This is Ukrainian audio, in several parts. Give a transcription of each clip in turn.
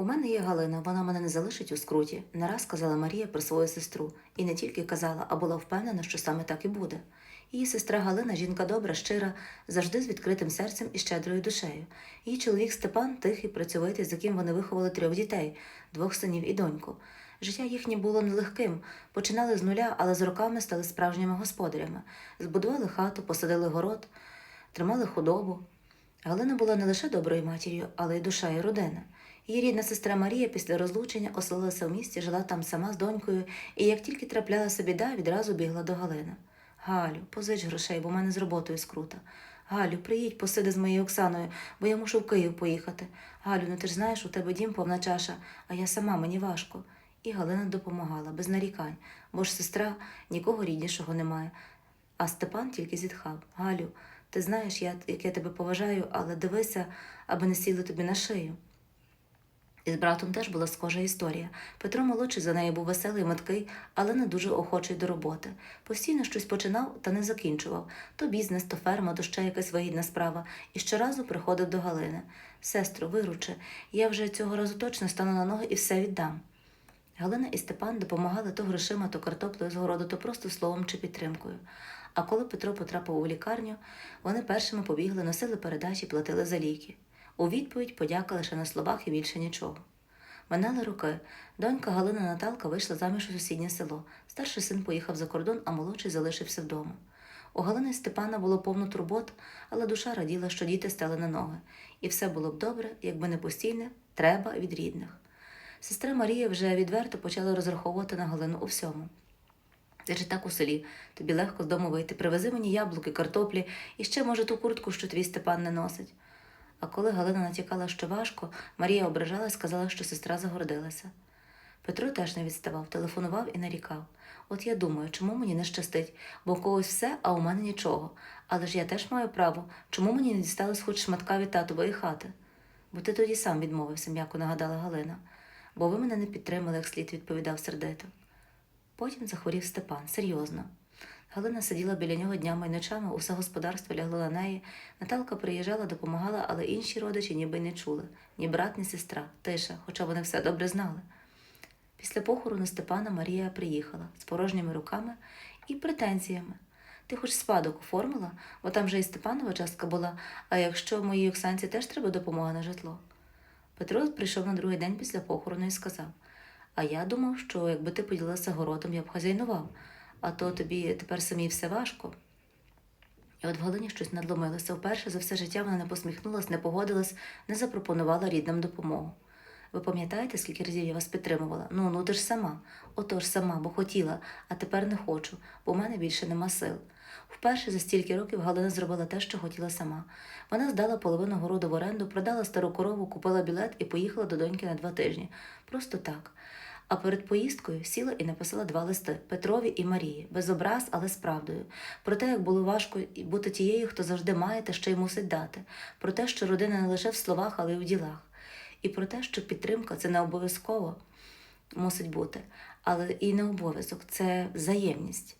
У мене є Галина, вона мене не залишить у скруті, не раз казала Марія про свою сестру, і не тільки казала, а була впевнена, що саме так і буде. Її сестра Галина жінка добра, щира, завжди з відкритим серцем і щедрою душею. Її чоловік Степан тихий, працьовитий, з яким вони виховали трьох дітей, двох синів і доньку. Життя їхнє було нелегким. Починали з нуля, але з роками стали справжніми господарями. Збудували хату, посадили город, тримали худобу. Галина була не лише доброю матір'ю, але й душа і родина. Її рідна сестра Марія після розлучення оселилася в місті, жила там сама з донькою, і як тільки траплялася біда, відразу бігла до Галини. Галю, позич грошей, бо в мене з роботою скрута. Галю, приїдь, посиди з моєю Оксаною, бо я мушу в Київ поїхати. Галю, ну ти ж знаєш, у тебе дім повна чаша, а я сама мені важко. І Галина допомагала, без нарікань, бо ж сестра нікого ріднішого немає. А Степан тільки зітхав. Галю, ти знаєш, я, як я тебе поважаю, але дивися, аби не сіли тобі на шию. Із братом теж була схожа історія. Петро молодший за нею був веселий, меткий, але не дуже охочий до роботи. Постійно щось починав та не закінчував. То бізнес, то ферма, то ще якась вигідна справа. І щоразу приходив до Галини. Сестро, виручи, я вже цього разу точно стану на ноги і все віддам. Галина і Степан допомагали то грошима, то картоплею з городу, то просто словом чи підтримкою. А коли Петро потрапив у лікарню, вони першими побігли, носили передачі, платили за ліки. У відповідь подяка лише на словах і більше нічого. Минали роки. Донька Галина Наталка вийшла заміж у сусіднє село. Старший син поїхав за кордон, а молодший залишився вдома. У Галини Степана було повно турбот, але душа раділа, що діти стали на ноги. І все було б добре, якби не постійне треба від рідних. Сестра Марія вже відверто почала розраховувати на Галину у всьому. Ти ж так у селі, тобі легко з дому вийти. Привези мені яблуки, картоплі і ще, може, ту куртку, що твій Степан не носить. А коли Галина натякала, що важко, Марія ображалась, сказала, що сестра загордилася. Петро теж не відставав, телефонував і нарікав. От я думаю, чому мені не щастить, бо у когось все, а у мене нічого. Але ж я теж маю право, чому мені не дісталось хоч шматка від татової хати? Бо ти тоді сам відмовився, м'яко нагадала Галина. Бо ви мене не підтримали, як слід відповідав сердито. Потім захворів Степан, серйозно. Галина сиділа біля нього днями й ночами, усе господарство лягло на неї. Наталка приїжджала, допомагала, але інші родичі ніби не чули ні брат, ні сестра, тиша, хоча вони все добре знали. Після похорону Степана Марія приїхала з порожніми руками і претензіями. Ти хоч спадок оформила, бо там же і Степанова частка була, а якщо моїй Оксанці теж треба допомога на житло. Петро прийшов на другий день після похорону і сказав: А я думав, що якби ти поділилася городом, я б хазяйнував, а то тобі тепер самій все важко. І от в Галині щось надломилося. Вперше за все життя вона не посміхнулась, не погодилась, не запропонувала рідним допомогу. Ви пам'ятаєте, скільки разів я вас підтримувала? Ну, ну ти ж сама. Отож сама, бо хотіла, а тепер не хочу, бо в мене більше нема сил. Вперше за стільки років Галина зробила те, що хотіла сама. Вона здала половину городу в оренду, продала стару корову, купила білет і поїхала до доньки на два тижні. Просто так. А перед поїздкою сіла і написала два листи Петрові і Марії, без образ, але з правдою. Про те, як було важко бути тією, хто завжди має та ще й мусить дати, про те, що родина не лише в словах, але й у ділах, і про те, що підтримка це не обов'язково мусить бути, але і не обов'язок, це взаємність.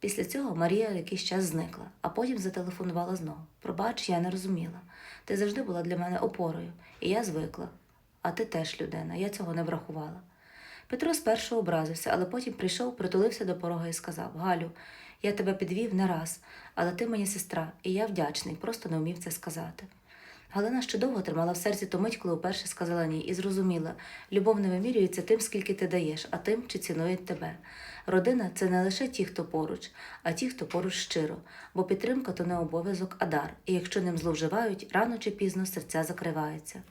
Після цього Марія якийсь час зникла, а потім зателефонувала знову. Пробач, я не розуміла. Ти завжди була для мене опорою, і я звикла. А ти теж людина, я цього не врахувала. Петро спершу образився, але потім прийшов, притулився до порога і сказав: Галю, я тебе підвів не раз, але ти мені сестра, і я вдячний, просто не вмів це сказати. Галина ще довго тримала в серці ту мить, коли вперше сказала ні, і зрозуміла, любов не вимірюється тим, скільки ти даєш, а тим, чи цінують тебе. Родина це не лише ті, хто поруч, а ті, хто поруч щиро, бо підтримка то не обов'язок, а дар, і якщо ним зловживають, рано чи пізно серця закриваються.